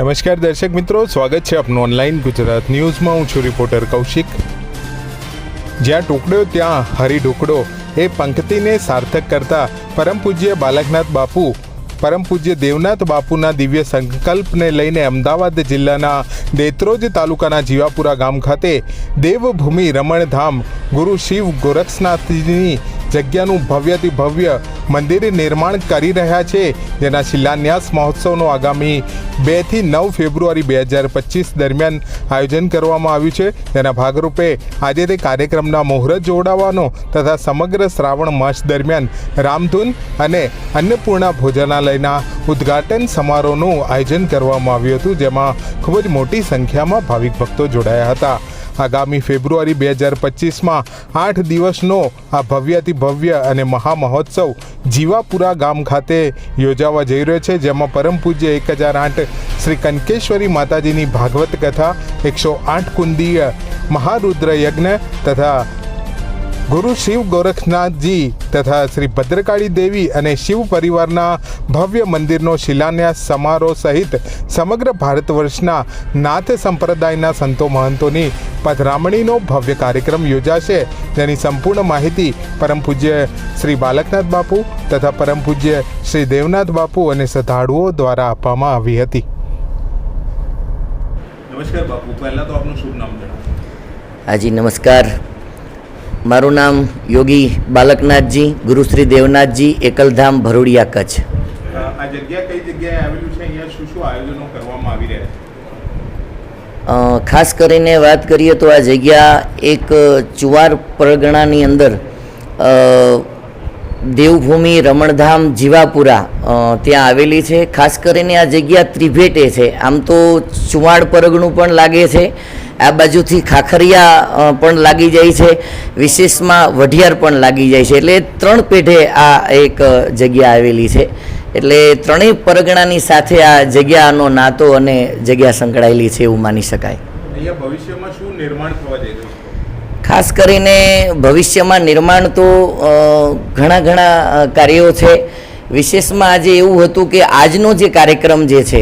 નમસ્કાર દર્શક મિત્રો, સ્વાગત છે આપનું ઓનલાઈન ગુજરાત ન્યૂઝમાં. હું છું રિપોર્ટર કૌશિક. જ્યાં ટુકડો, ત્યાં હરી ઢુકડો. એ પંક્તિને સાર્થક કરતા પરમ પૂજ્ય બાલકનાથ બાપુ, પરમ પૂજ્ય દેવનાથ બાપુના દિવ્ય સંકલ્પને લઈને અમદાવાદ જિલ્લાના દેત્રોજ તાલુકાના જીવાપુરા ગામ ખાતે દેવભૂમિ રમણધામ ગુરુ શિવ ગોરક્ષનાથજીની જગ્યાનું ભવ્યથી ભવ્ય મંદિર નિર્માણ કરી રહ્યા છે. જેના શિલાન્યાસ મહોત્સવનો આગામી બેથી નવ ફેબ્રુઆરી બે હજાર પચીસ દરમિયાન આયોજન કરવામાં આવ્યું છે. તેના ભાગરૂપે આજે તે કાર્યક્રમના મુહૂર્ત જોડાવાનો તથા સમગ્ર શ્રાવણ માસ દરમિયાન રામધૂન અને અન્નપૂર્ણા ભોજનાલયના ઉદ્ઘાટન સમારોહનું આયોજન કરવામાં આવ્યું હતું, જેમાં ખૂબ જ મોટી સંખ્યામાં ભાવિક ભક્તો જોડાયા હતા. આગામી ફેબ્રુઆરી બે હજાર પચીસમાં આઠ દિવસનો આ ભવ્યથી ભવ્ય અને મહામહોત્સવ જીવાપુરા ગામ ખાતે યોજાવા જઈ રહ્યો છે, જેમાં પરમ પૂજ્ય એક હજાર આઠ શ્રી કનકેશ્વરી માતાજીની ભાગવત કથા, એકસો આઠ કુંદીય મહારુદ્ર યજ્ઞ તથા ગુરુ શિવ ગોરખનાથજી તથા શ્રી ભદ્રકાળી દેવી અને શિવ પરિવારના ભવ્ય મંદિરનો શિલાન્યાસ સમારોહ સહિત સમગ્ર ભારત વર્ષના નાથ સંપ્રદાયના સંતો મહંતોની પધરામણીનો ભવ્ય કાર્યક્રમ યોજાશે. જેની સંપૂર્ણ માહિતી પરમ પૂજ્ય શ્રી બાલકનાથ બાપુ તથા પરમ પૂજ્ય શ્રી દેવનાથ બાપુ અને શ્રદ્ધાળુઓ દ્વારા આપવામાં આવી હતી. નમસ્કાર બાપુ પહેલા તો આપનું શુભ નામ જણાવો. હાજી નમસ્કાર. મારું નામ યોગી બાલકનાથજી ગુરુશ્રી દેવનાથજી એકલધામ ભરૂડિયા કચ્છ. આ જગ્યા કઈ જગ્યાએ આવેલું છે? અહીંયા શું શું આયોજનો કરવામાં આવી રહ્યા છે? ખાસ કરીને વાત કરીએ તો આ જગ્યા એક ચુવાર પરગણાની અંદર દેવભૂમિ, રમણધામ, જીવાપુરા ત્યાં આવેલી છે. ખાસ કરીને આ જગ્યા ત્રિભેટે છે. આમ તો ચુવાડ પરગણું પણ લાગે છે. આ બાજુથી ખાખરિયા પણ લાગી જાય છે. વિશેષમાં વઢિયાર પણ લાગી જાય છે. એટલે ત્રણ પેઢે આ એક જગ્યા આવેલી છે. એટલે ત્રણેય પરગણાની સાથે આ જગ્યાનો નાતો અને જગ્યા સંકળાયેલી છે એવું માની શકાય. ભવિષ્યમાં શું નિર્માણ થવા જઈ ખાસ કરીને ભવિષ્યમાં નિર્માણ તો ઘણા ઘણા કાર્યો છે. વિશેષમાં આજે એવું હતું કે આજનો જે કાર્યક્રમ જે છે,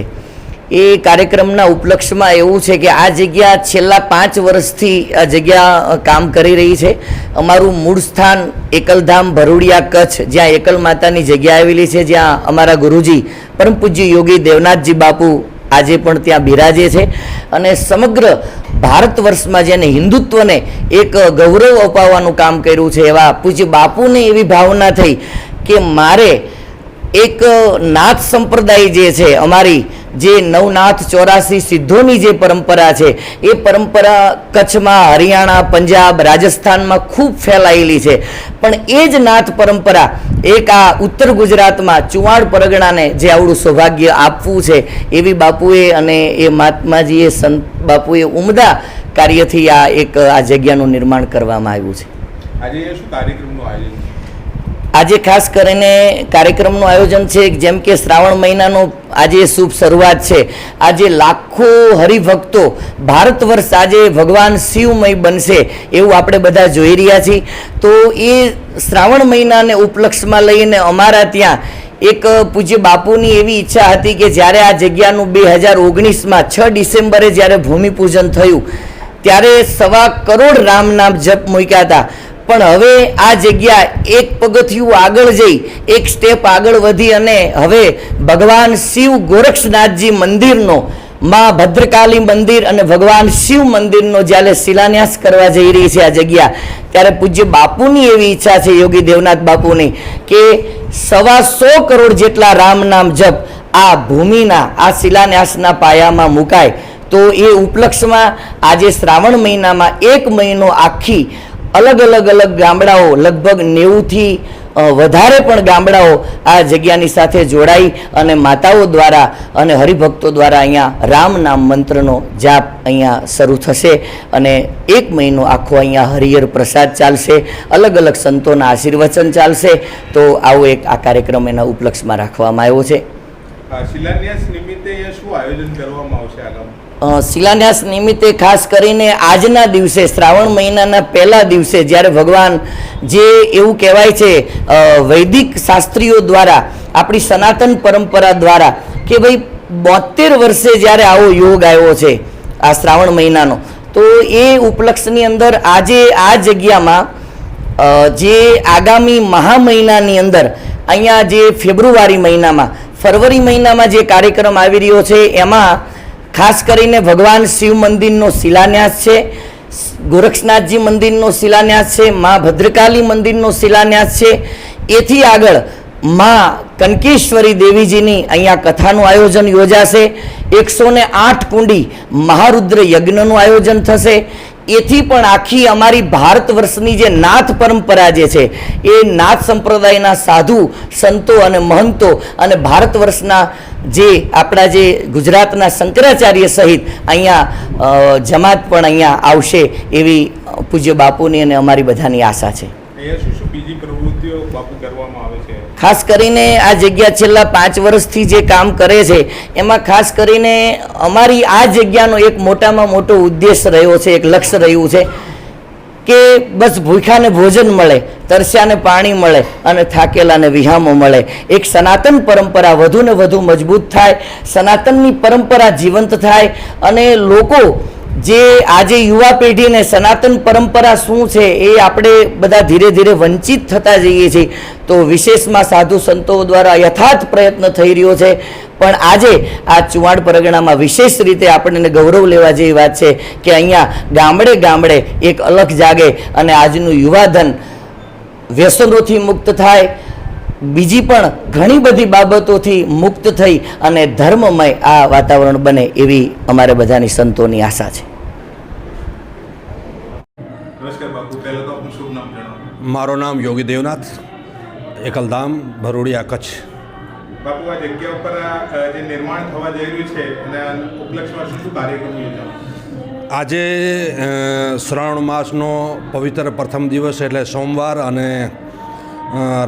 એ કાર્યક્રમના ઉપલક્ષમાં એવું છે કે આ જગ્યા છેલ્લા પાંચ વર્ષથી આ જગ્યા કામ કરી રહી છે. અમારું મૂળ સ્થાન એકલધામ ભરૂડિયા કચ્છ, જ્યાં એકલ માતાની જગ્યા આવેલી છે, જ્યાં અમારા ગુરુજી પરમ પૂજ્ય યોગી દેવનાથજી બાપુ આજે પણ ત્યાં બિરાજે છે અને સમગ્ર ભારત વર્ષમાં જેને હિન્દુત્વને એક ગૌરવ અપાવવાનું કામ કર્યું છે એવા પૂજ્ય બાપુને એવી ભાવના થઈ કે મારે એક નાથ સંપ્રદાય જે છે, અમારી જે નવનાથ ચોરાસી સિદ્ધોની જે પરંપરા છે, એ પરંપરા કચ્છમાં હરિયાણા, પંજાબ, રાજસ્થાનમાં ખૂબ ફેલાયેલી છે. પણ એ જ નાથ પરંપરા એક આ ઉત્તર ગુજરાતમાં ચુવાડ પરગણાને જે આવડું સૌભાગ્ય આપવું છે, એવી બાપુએ અને એ મહાત્માજીએ સંત બાપુએ ઉમદા કાર્યથી આ એક, આ જગ્યાનું નિર્માણ કરવામાં આવ્યું છે. આજે શું કાર્યક્રમનું આયોજન આજે ખાસ કરીને કાર્યક્રમનું આયોજન છે, જેમ કે શ્રાવણ મહિનાનો આજે શુભ શરૂઆત છે. આજે લાખો હરિભક્તો ભારત વર્ષ આજે ભગવાન શિવમય બનશે એવું આપણે બધા જોઈ રહ્યા છીએ. તો એ શ્રાવણ મહિનાને ઉપલક્ષમાં લઈને અમારા ત્યાં એક પૂજ્ય બાપુની એવી ઈચ્છા હતી કે જ્યારે આ જગ્યાનું બે હજાર ઓગણીસમાં છ ડિસેમ્બરે જ્યારે ભૂમિપૂજન થયું, ત્યારે સવા કરોડ રામ નામ જપ મૂક્યા હતા. પણ હવે આ જગ્યા એક પગથિયું આગળ જઈ, એક સ્ટેપ આગળ વધી અને હવે ભગવાન શિવ ગોરક્ષનાથજી મંદિરનો, માં ભદ્રકાલી મંદિર અને ભગવાન શિવ મંદિરનો જ્યારે શિલાન્યાસ કરવા જઈ રહી છે આ જગ્યા, ત્યારે પૂજ્ય બાપુની એવી ઈચ્છા છે, યોગી દેવનાથ બાપુની, કે સવા સો કરોડ જેટલા રામ નામ જપ આ ભૂમિના, આ શિલાન્યાસના પાયામાં મુકાય. તો એ ઉપલક્ષમાં આજે શ્રાવણ મહિનામાં એક મહિનો આખી અલગ અલગ અલગ ગામડાઓ, લગભગ નેવુંથી વધારે પણ ગામડાઓ આ જગ્યાની સાથે જોડાઈ અને માતાઓ દ્વારા અને હરિભક્તો દ્વારા અહીંયા રામ નામ મંત્રનો જાપ અહીંયા શરૂ થશે અને એક મહિનો આખો અહીંયા હરિહર પ્રસાદ ચાલશે, અલગ અલગ સંતોના આશીર્વચન ચાલશે. તો આવો એક આ કાર્યક્રમ એના ઉપલક્ષમાં રાખવામાં આવ્યો છે. શિલાન્યાસ નિમિત્તે શું આયોજન કરવામાં આવશે આગામી શિલાન્યાસ નિમિત્તે ખાસ કરીને આજના દિવસે, શ્રાવણ મહિનાના પહેલા દિવસે જ્યારે ભગવાન જે એવું કહેવાય છે વૈદિક શાસ્ત્રીઓ દ્વારા, આપણી સનાતન પરંપરા દ્વારા કે ભાઈ બોતેર વર્ષે જ્યારે આવો યોગ આવ્યો છે, આ શ્રાવણ મહિનાનો, તો એ ઉપલક્ષની અંદર આજે આ જગ્યામાં જે આગામી મહા મહિનાની અંદર, અહીંયા જે ફેબ્રુઆરી મહિનામાં, ફરવરી મહિનામાં જે કાર્યક્રમ આવી રહ્યો છે, એમાં ખાસ કરીને ભગવાન શિવ મંદિરનો શિલાન્યાસ છે ગોરક્ષનાથજી મંદિરનો શિલાન્યાસ છે, મા ભદ્રકાલી મંદિરનો શિલાન્યાસ છે. એથી આગળ મા કનકેશ્વરી દેવીજીની અહીંયા કથાનું આયોજન યોજાશે. એકસો ને આઠ કુંડી મહારુદ્ર યજ્ઞનું આયોજન થશે. એથી પણ આખી અમારી ભારત વર્ષની જે નાથ પરંપરા જે છે, એ નાથ સંપ્રદાયના સાધુ, સંતો અને મહંતો અને ભારત વર્ષના જે આપણા જે ગુજરાતના શંકરાચાર્ય સહિત અહીંયા જમાત પણ અહીંયા આવશે એવી પૂજ્ય બાપુની અને અમારી બધાની આશા છે. બીજી પ્રવૃત્તિઓ બાપુ ખાસ કરીને આ જગ્યા છેલ્લા પાંચ વર્ષથી જે કામ કરે છે, એમાં ખાસ કરીને અમારી આ જગ્યાનો એક મોટામાં મોટો ઉદ્દેશ રહ્યો છે, એક લક્ષ્ય રહ્યું છે કે બસ ભૂખ્યાને ભોજન મળે, તરસ્યાને પાણી મળે અને થાકેલાને વિહામો મળે. એક સનાતન પરંપરા વધુને વધુ મજબૂત થાય, સનાતનની પરંપરા જીવંત થાય અને લોકો જે આજે યુવા પેઢીને સનાતન પરંપરા શું છે એ આપણે બધા ધીરે ધીરે વંચિત થતા જઈએ છીએ. તો વિશેષમાં સાધુ સંતો દ્વારા યથાર્થ પ્રયત્ન થઈ રહ્યો છે. પણ આજે આ ચુવાડ પરગણામાં વિશેષ રીતે આપણને ગૌરવ લેવા જેવી વાત છે કે અહીંયા ગામડે ગામડે એક અલગ જાગે અને આજનું યુવાધન વ્યસનોથી મુક્ત થાય. બીજી પણ ઘણી બધી બાબતોથી મુક્ત થઈ અને ધર્મમય આ વાતાવરણ બને એવી અમારે બધાની સંતોની આશા છે નમસ્કાર બાપુ પહેલા તો આપનું શુભ નામ જણાવો મારું નામ યોગી દેવનાથ એકલધામ ભરૂડિયા કચ્છ. બાપુ આ જગ્યા ઉપર જે નિર્માણ થવા જઈ રહ્યું છે એના ઉપલક્ષમાં શું કાર્યક્રમ આજે શ્રાવણ માસનો પવિત્ર પ્રથમ દિવસ એટલે સોમવાર અને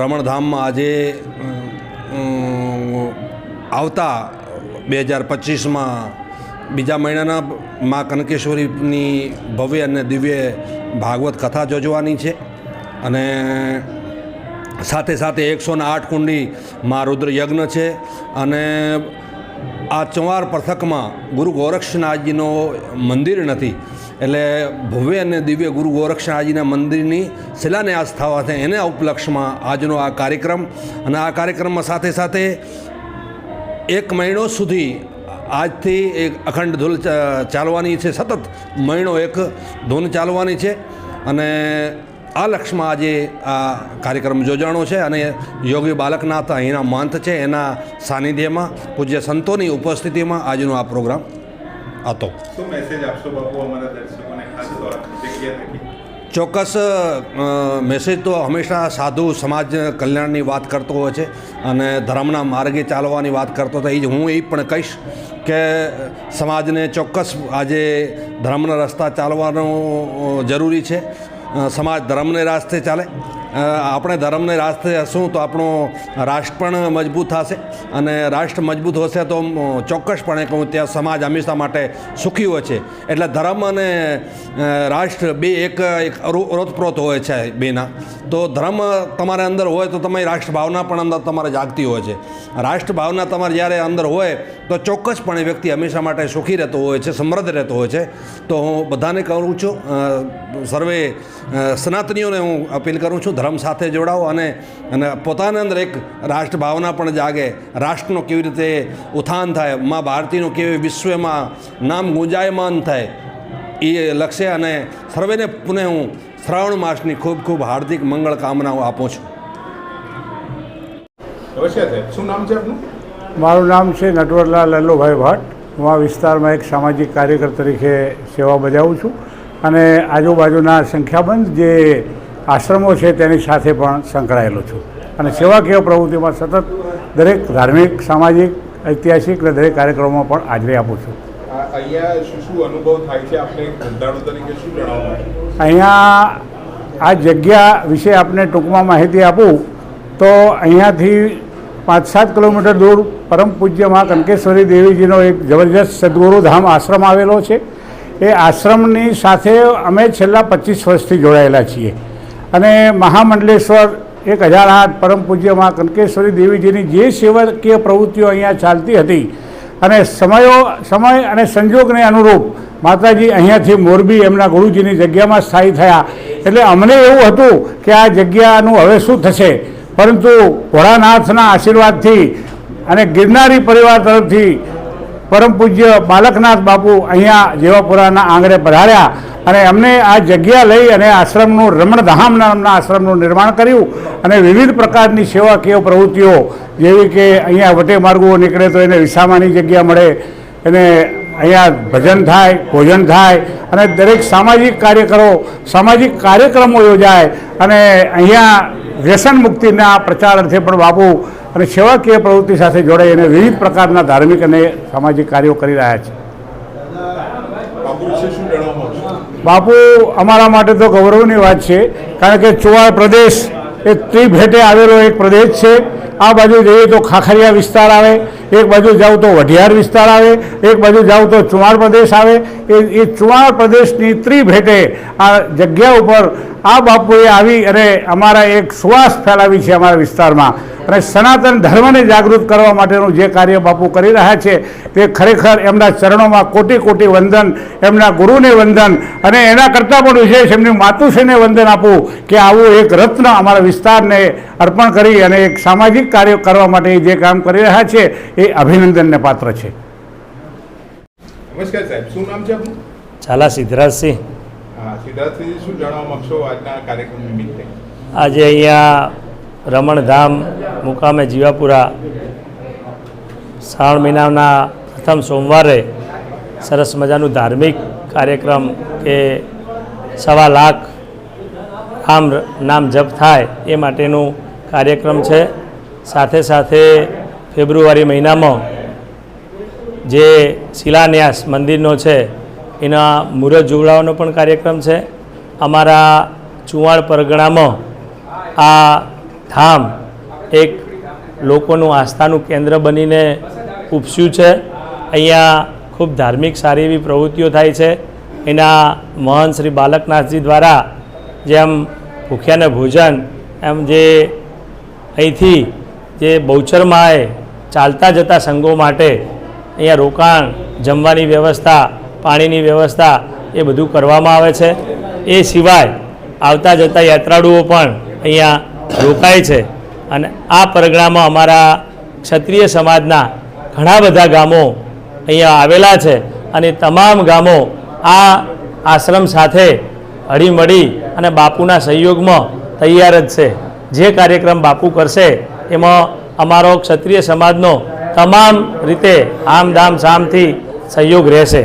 રમણધામમાં આજે આવતા બે હજાર પચીસમાં બીજા મહિનાના મા કનકેશ્વરીની ભવ્ય અને દિવ્ય ભાગવત કથા યોજવાની છે. અને સાથે સાથે એકસો ને આઠ કુંડી મા રુદ્ર યજ્ઞ છે. અને આ ચંવાર પથકમાં ગુરુ ગોરક્ષનાથજીનો મંદિર નથી. એટલે ભવ્ય અને દિવ્ય ગુરુ ગોરક્ષનાથજીના મંદિરની શિલાન્યાસ થવાથી એના ઉપલક્ષમાં આજનો આ કાર્યક્રમ. અને આ કાર્યક્રમમાં સાથે સાથે એક મહિનો સુધી આજથી એક અખંડ ધૂન ચાલવાની છે. સતત મહિનો એક ધૂન ચાલવાની છે. અને આ લક્ષમાં આજે આ કાર્યક્રમ યોજાણો છે અને યોગી બાલકનાથ અહીંના મંથ છે એના સાનિધ્યમાં પૂજ્ય સંતોની ઉપસ્થિતિમાં આજનો આ પ્રોગ્રામ હતો. ચોક્કસ મેસેજ તો હંમેશા સાધુ સમાજ કલ્યાણની વાત કરતો હોય છે અને ધર્મના માર્ગે ચાલવાની વાત કરતો હતો એ જ હું એ પણ કહીશ કે સમાજને ચોક્કસ આજે ધર્મના રસ્તા ચાલવાનો જરૂરી છે. સમાજ ધર્મને રાસ્તે ચાલે. આપણે ધર્મને રાસ્તે હશું તો આપણું રાષ્ટ્ર પણ મજબૂત થશે અને રાષ્ટ્ર મજબૂત હશે તો ચોક્કસપણે કહું ત્યાં સમાજ હંમેશા માટે સુખી હોય છે. એટલે ધર્મ અને રાષ્ટ્ર બે એક ઓતપ્રોત હોય છે બેના. તો ધર્મ તમારે અંદર હોય તો તમારી રાષ્ટ્ર ભાવના પણ અંદર તમારે જાગતી હોય છે. રાષ્ટ્ર ભાવના તમારે જ્યારે અંદર હોય તો ચોક્કસપણે વ્યક્તિ હંમેશા માટે સુખી રહેતો હોય છે, સમૃદ્ધ રહેતો હોય છે. તો હું બધાને કહું છું. સર્વે સનાતનીઓને હું અપીલ કરું છું. ધર્મ સાથે જોડાઓ અને અને પોતાના અંદર એક રાષ્ટ્ર ભાવના પણ જાગે. રાષ્ટ્રનો કેવી રીતે ઉત્થાન થાય મા ભારતીનું કેવી વિશ્વમાં નામ ગુંજાયમાન થાય એ લક્ષ્ય અને સર્વેને પુનઃ હું શ્રાવણ માસની ખૂબ ખૂબ હાર્દિક મંગળ કામનાઓ આપું છું. શું નામ છે આપનું? મારું નામ છે નટવરલાલ લલ્લુભાઈ ભટ્ટ. હું આ વિસ્તારમાં એક સામાજિક કાર્યકર તરીકે સેવા બજાવું છું. અને આજુબાજુના સંખ્યાબંધ જે આશ્રમો છે તેની સાથે પણ સંકળાયેલો છું. અને સેવાકીય પ્રવૃત્તિમાં સતત દરેક ધાર્મિક સામાજિક ઐતિહાસિક અને દરેક કાર્યક્રમોમાં પણ હાજરી આપું છું. અહીંયા આપણે આ જગ્યા વિશે આપને ટૂંકમાં માહિતી આપું તો અહીંયાથી પાંચ સાત કિલોમીટર દૂર પરમ પૂજ્યમાં કંકેશ્વરી દેવીજીનો એક જબરજસ્ત સદગુરુ ધામ આશ્રમ આવેલો છે. એ આશ્રમની સાથે અમે છેલ્લા પચીસ વર્ષથી જોડાયેલા છીએ. અને મહામંડલેશ્વર એક હજાર આઠ પરમ પૂજ્યમાં કંકેશ્વરી દેવીજીની જે સેવાકીય પ્રવૃત્તિઓ અહીંયા ચાલતી હતી અને સમયો, સમય અને સંજોગને અનુરૂપ માતાજી અહીંયાથી મોરબી એમના ગુરુજીની જગ્યામાં સ્થાયી થયા. એટલે અમને એવું હતું કે આ જગ્યાનું હવે શું થશે? પરંતુ ભોળાનાથના આશીર્વાદથી અને ગિરનારી પરિવાર તરફથી પરમ પૂજ્ય બાલકનાથ બાપુ અહીંયા જેવાપુરાના આંગણે પધાર્યા. અને અમને આ જગ્યા લઈ અને આશ્રમનું રમણધામ નામના આશ્રમનું નિર્માણ કર્યું અને વિવિધ પ્રકારની સેવાકીય પ્રવૃત્તિઓ, જેવી કે અહીંયા વટે માર્ગો નીકળે તો એને વિસામાની જગ્યા મળે, એને અહીંયા ભજન થાય, ભોજન થાય, અને દરેક સામાજિક કાર્યકરો, સામાજિક કાર્યક્રમો યોજાય, અને અહીંયા વ્યસન મુક્તિના પ્રચાર અર્થે પણ બાપુ અને સેવાકીય પ્રવૃત્તિ સાથે જોડાઈ અને વિવિધ પ્રકારના ધાર્મિક અને સામાજિક કાર્યો કરી રહ્યા છે બાપુ વિશે શું જણાવવા માંગશો બાપુ, અમારા માટે તો ગૌરવની વાત છે. કારણ કે ચુવાડ પ્રદેશ એ ત્રિભેટે આવેલો એક પ્રદેશ છે. આ બાજુ જઈએ તો ખાખરિયા વિસ્તાર આવે, એક બાજુ જાઉં તો વઢિયાર વિસ્તાર આવે, એક બાજુ જાઉં તો ચુવાડ પ્રદેશ આવે. એ એ ચુવાડ પ્રદેશની ત્રિભેટે આ જગ્યા ઉપર આ બાપુએ આવી અને અમારા એક સુવાસ ફેલાવી છે અમારા વિસ્તારમાં. અને સનાતન ધર્મને જાગૃત કરવા માટેનું જે કાર્ય બાપુ કરી રહ્યા છે તે ખરેખર એમના ચરણોમાં કોટી કોટી વંદન એમના ગુરુને વંદન અને એના કરતાં પણ વિશેષ એમની માતુશ્રીને વંદન આપું કે આવું એક રત્ન અમારા વિસ્તારને અર્પણ કરી અને એક સામાજિક કાર્ય કરવા માટે જે કામ કરી રહ્યા છે એ અભિનંદનને પાત્ર છે. નમસ્કાર સાહેબ શું નામ છે આપનું? ઝાલા સિદ્ધરાજસિંહ. આજે અહીંયા રમણધામ મુકામે જીવાપુરા શ્રાવણ મહિનાના પ્રથમ સોમવારે સરસ મજાનું ધાર્મિક કાર્યક્રમ કે સવા લાખ રામ નામ જપ થાય એ માટેનું કાર્યક્રમ છે. સાથે સાથે ફેબ્રુઆરી મહિનામાં જે શિલાન્યાસ મંદિરનો છે એના મુહૂર્ત જોડાવાનો પણ કાર્યક્રમ છે. અમારા ચુવાણ પરગણામાં આ ધામ એક લોકોનું આસ્થાનું કેન્દ્ર બનીને ઉપસ્યું છે. અહીંયા ખૂબ ધાર્મિક સારી એવી પ્રવૃત્તિઓ થાય છે. એના મહંત શ્રી બાલકનાથજી દ્વારા જેમ ભૂખ્યાને ભોજન, એમ જે અહીંથી જે બહુચરમાએ ચાલતા જતા સંઘો માટે અહીંયા રોકાણ, જમવાની વ્યવસ્થા પાણીની વ્યવસ્થા એ બધું કરવામાં આવે છે. એ સિવાય આવતા જતા યાત્રાળુઓ પણ અહીંયા રોકાય છે. અને આ પરગણામાં અમારા ક્ષત્રિય સમાજના ઘણા બધા ગામો અહીંયા આવેલા છે અને તમામ ગામો આ આશ્રમ સાથે હળીમળી અને બાપુના સહયોગમાં તૈયાર જ છે. જે કાર્યક્રમ બાપુ કરશે એમાં અમારો ક્ષત્રિય સમાજનો તમામ રીતે આમ ધામ સામથી સહયોગ રહેશે.